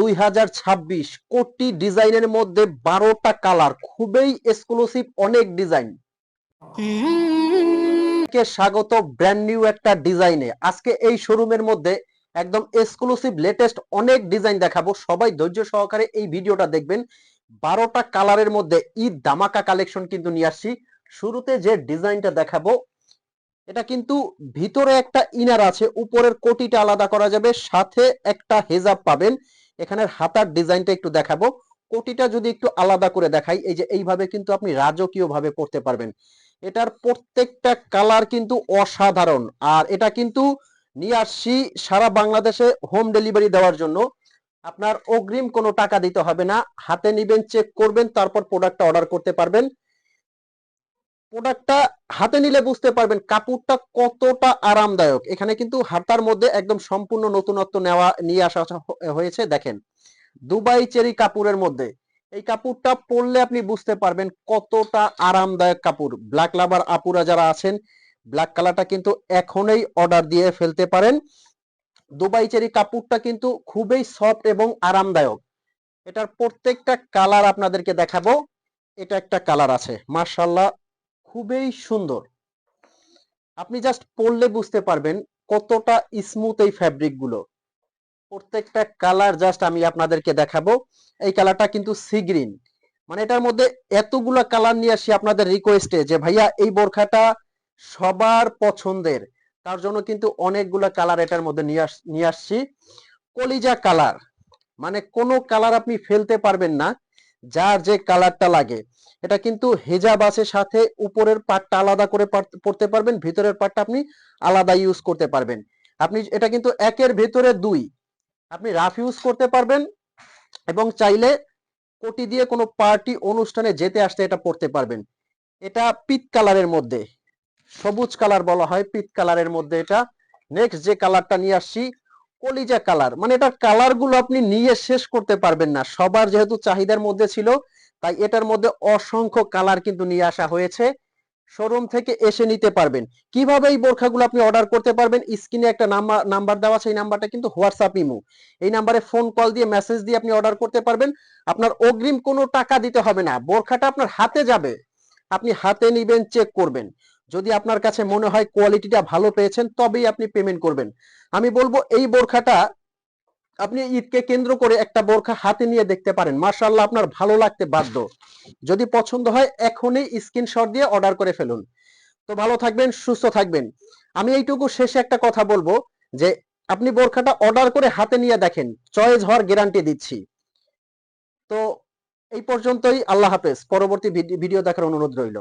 দুই হাজার ছাব্বিশ কোটি ডিজাইনের মধ্যে বারোটা কালার, খুবই এক্সক্লুসিভ অনেক ডিজাইন। কে স্বাগত ব্র্যান্ড নিউ একটা ডিজাইনে। আজকে এই শোরুমের মধ্যে একদম এক্সক্লুসিভ লেটেস্ট অনেক ডিজাইন দেখাবো। সবাই ধৈর্য সহকারে এই ভিডিওটা দেখবেন। বারোটা কালারের মধ্যে ঈদ দামাকা কালেকশন কিন্তু নিয়ে আসছি। শুরুতে যে ডিজাইনটা দেখাবো, এটা কিন্তু ভিতরে একটা ইনার আছে, উপরের কোটিটা আলাদা করা যাবে, সাথে একটা হেজাব পাবেন। এখানের হাতার ডিজাইনটা একটু দেখাবো। কোটিটা যদি একটু আলাদা করে দেখাই, এই যে এইভাবে কিন্তু আপনি রাজকীয় ভাবে পড়তে পারবেন। এটার প্রত্যেকটা কালার কিন্তু অসাধারণ। আর এটা কিন্তু নিয়ে আসছি সারা বাংলাদেশে হোম ডেলিভারি দেওয়ার জন্য। আপনার অগ্রিম কোনো টাকা দিতে হবে না। হাতে নিবেন, চেক করবেন, তারপর প্রোডাক্টটা অর্ডার করতে পারবেন। প্রোডাক্টটা হাতে নিলে বুঝতে পারবেন কাপড়টা কতটা আরামদায়ক। এখানে কিন্তু হাতার মধ্যে একদম সম্পূর্ণ নতুনত্ব নেওয়া, নিয়ে আসা হয়েছে। দেখেন, দুবাই চেরি কাপড়ের মধ্যে। এই কাপড়টা পরলে আপনি বুঝতে পারবেন কতটা আরামদায়ক কাপড়। ব্ল্যাক লাভার আপুরা যারা আছেন ব্ল্যাক কালারটা কিন্তু এখনই অর্ডার দিয়ে ফেলতে পারেন। দুবাই চেরি কাপড়টা কিন্তু খুবই সফট এবং আরামদায়ক। এটার প্রত্যেকটা কালার আপনাদেরকে দেখাবো। এটা একটা কালার আছে। মার্শাল্লাহ খুবই সুন্দর। আপনি জাস্ট পরলে বুঝতে পারবেন কতটা স্মুথ এই ফ্যাব্রিকগুলো। প্রত্যেকটা কালার জাস্ট আমি আপনাদেরকে দেখাবো। এই কালারটা কিন্তু সি গ্রিন মানে এটার মধ্যে এতগুলো কালার নিয়ে আসি আপনাদের রিকোয়েস্টে যে, ভাইয়া, এই বোরখাটা সবার পছন্দের। তার জন্য কিন্তু অনেকগুলো কালার এটার মধ্যে নিয়ে আস, নিয়ে আসছি। কলিজা কালার মানে কোনো কালার আপনি ফেলতে পারবেন না। যার যে কালারটা লাগে। এটা কিন্তু হেজাব আছে সাথে উপরের পার্টটা আলাদা করে পড়তে পারবেন, ভিতরের পার্টটা আপনি আলাদা ইউজ করতে পারবেন। আপনি এটা কিন্তু একের ভিতরে দুই। আপনি রাফ ইউজ করতে পারবেন এবং চাইলে কোটি দিয়ে কোনো পার্টি অনুষ্ঠানে যেতে আসতে এটা পড়তে পারবেন। এটা পিত কালারের মধ্যে। সবুজ কালার বলা হয়, পিত কালারের মধ্যে এটা। নেক্সট যে কালারটা নিয়ে আসছি কলিজা কালার। মানে এটার কালারগুলো আপনি নিয়ে শেষ করতে পারবেন না। সবার যেহেতু চাহিদার মধ্যে ছিল, তাই এটার মধ্যে অসংখ্য কালার কিন্তু নিয়ে আসা হয়েছে। শোরুম থেকে এসে নিতে পারবেন। কীভাবে এই বোরখাগুলো আপনি অর্ডার করতে পারবেন? স্ক্রিনে একটা নাম্বার নাম্বার দেওয়া এই নাম্বারটা কিন্তু হোয়াটসঅ্যাপ ইমো। এই নাম্বারে ফোন কল দিয়ে মেসেজ দিয়ে আপনি অর্ডার করতে পারবেন। আপনার অগ্রিম কোনো টাকা দিতে হবে না। বোরখাটা আপনার হাতে যাবে। আপনি হাতে নিবেন, চেক করবেন। যদি আপনার কাছে মনে হয় কোয়ালিটিটা ভালো পেয়েছেন, তবেই আপনি পেমেন্ট করবেন। আমি বলব এই বোরখাটা আপনি ঈদকে কেন্দ্র করে একটা বোরখা হাতে নিয়ে দেখতে পারেন। মার্শাল্লাহ আপনার ভালো লাগতে বাধ্য। যদি পছন্দ হয়, এখনই স্ক্রিনশট দিয়ে অর্ডার করে ফেলুন। তো ভালো থাকবেন, সুস্থ থাকবেন। আমি এইটুকু শেষে একটা কথা বলব যে, আপনি বোরখাটা অর্ডার করে হাতে নিয়ে দেখেন। চয়েস হওয়ার গ্যারান্টি দিচ্ছি। তো এই পর্যন্তই, আল্লাহ হাফেজ। পরবর্তী ভিডিও দেখার অনুরোধ রইল।